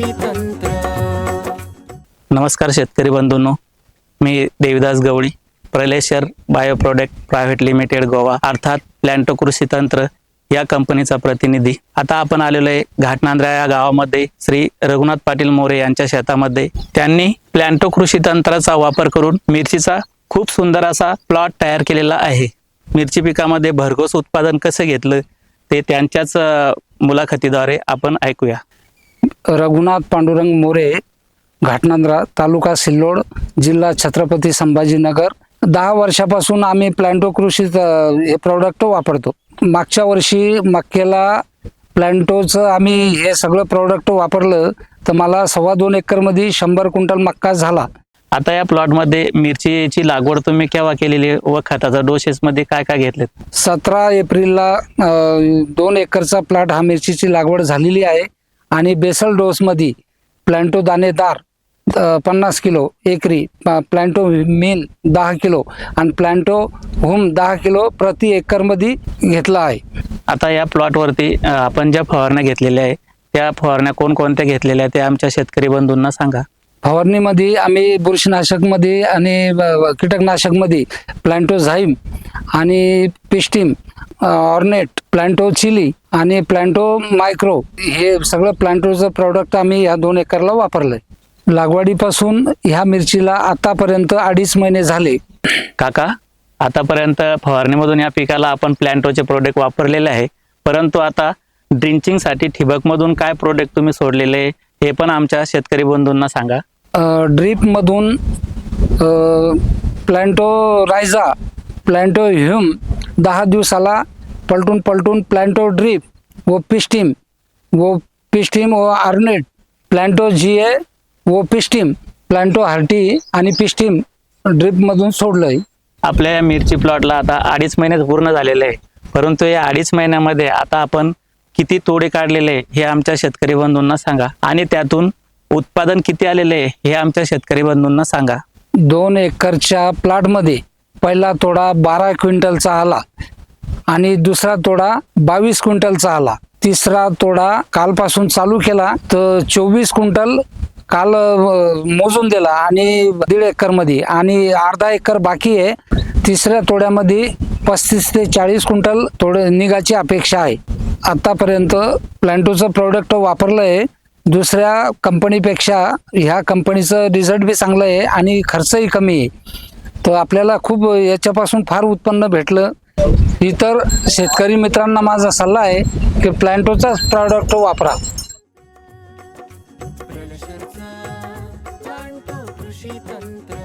कृषी तंत्र नमस्कार शेतकरी बंधूंनो. मी Devidas Gawali प्रलेशर bio product private limited Goa अर्थात प्लॅन्टो कृषी तंत्र या कंपनीचा प्रतिनिधी. आता आपण आलेलो आहे घाटनांद्रा या गावामध्ये श्री रघुनाथ पाटील मोरे यांच्या शेतामध्ये. त्यांनी प्लॅन्टो कृषी तंत्राचा वापर करून मिरचीचा खूप सुंदर असा प्लॉट तयार केलेला आहे. मिरची पिकामध्ये भरघोस उत्पादन कसं घेतलं ते त्यांच्याच मुलाखतीद्वारे आपण ऐकूया. रघुनाथ पांडुरंग मोरे घाटनांद्रा तालुका सिल्लोड जिल्हा छत्रपती संभाजीनगर. दहा वर्षापासून आम्ही प्लॅन्टो कृषी हे प्रॉडक्ट वापरतो. मागच्या वर्षी मक्केला प्लॅन्टोचं आम्ही हे सगळं प्रॉडक्ट वापरलं तर मला सव्वा दोन एकरमध्ये शंभर क्विंटल मक्का झाला. आता या प्लॉटमध्ये मिरचीची लागवड तुम्ही केव्हा केलेली आहे व खताचा डोसेस मध्ये काय काय घेतलेत? सतरा एप्रिलला अ, दोन एकरचा प्लॉट हा मिरचीची लागवड झालेली आहे. आणि बेसल डोसमध्ये प्लॅन्टो दाणेदार पन्नास किलो एकरी प्लॅन्टो मेन दहा किलो आणि प्लॅन्टो होम दहा किलो प्रति एकरमध्ये घेतला आहे. आता या प्लॉटवरती आपण ज्या फवारण्या घेतलेल्या आहे त्या फवारण्या कोणकोणत्या घेतलेल्या आहेत ते आमच्या शेतकरी बंधूंना सांगा. फवारणीमध्ये आम्ही बुरशीनाशकमध्ये आणि कीटकनाशकमध्ये प्लॅन्टो झाईम आणि पिस्टीम ऑर्नेट प्लॅन्टो चिली आणि प्लॅन्टो मायक्रो हे सगळं प्लॅन्टोचं प्रॉडक्ट आम्ही ह्या दोन एकरला वापरलंय. लागवडीपासून ह्या मिरचीला आतापर्यंत अडीच महिने झाले. काका आतापर्यंत फवारणीमधून या पिकाला आपण प्लॅन्टोचे प्रोडक्ट वापरलेले आहे. परंतु आता ड्रिंचिंगसाठी ठिबकमधून काय प्रोडक्ट तुम्ही सोडलेले हे पण आमच्या शेतकरी बंधूंना सांगा. ड्रीपमधून प्लॅन्टो रायझा प्लॅन्टो ह्यूम दहा दिवसाला पलटून पलटून प्लॅन्टो ड्रीप व पिस्टीम व पिस्टीम व आर्नेट प्लॅन्टो जी ए व पिस्टीम प्लॅन्टो हार्टी आणि पिस्टीम ड्रीपमधून सोडलं आहे आपल्या या मिरची प्लॉटला आता अडीच महिने पूर्ण झालेले आहे. परंतु या अडीच महिन्यामध्ये आता आपण किती तोडे काढलेले आहे हे आमच्या शेतकरी बंधूंना सांगा. आणि त्यातून उत्पादन किती आलेले आहे हे आमच्या शेतकरी बंधूंना सांगा. दोन एकरच्या प्लॉटमध्ये पहिला तोडा बारा क्विंटलचा आला आणि दुसरा तोडा बावीस क्विंटलचा आला. तिसरा तोडा कालपासून चालू केला तर चोवीस क्विंटल काल मोजून दिला आणि दीड एकरमध्ये आणि अर्धा एकर बाकी आहे. तिसऱ्या तोड्यामध्ये पस्तीस ते चाळीस क्विंटल तोडे निघाची अपेक्षा आहे. आतापर्यंत प्लॅन्टोचं प्रोडक्ट वापरलं आहे. दुसऱ्या कंपनीपेक्षा ह्या कंपनीचं रिझल्ट बी चांगलं आहे आणि खर्चही कमी आहे. तर आपल्याला खूप याच्यापासून फार उत्पन्न भेटलं. इतर शेतकरी मित्रांना माझा सल्ला आहे की प्लॅन्टोचाच प्रॉडक्ट वापरा. प्रलशरचा प्लांटो कृषी तंत्र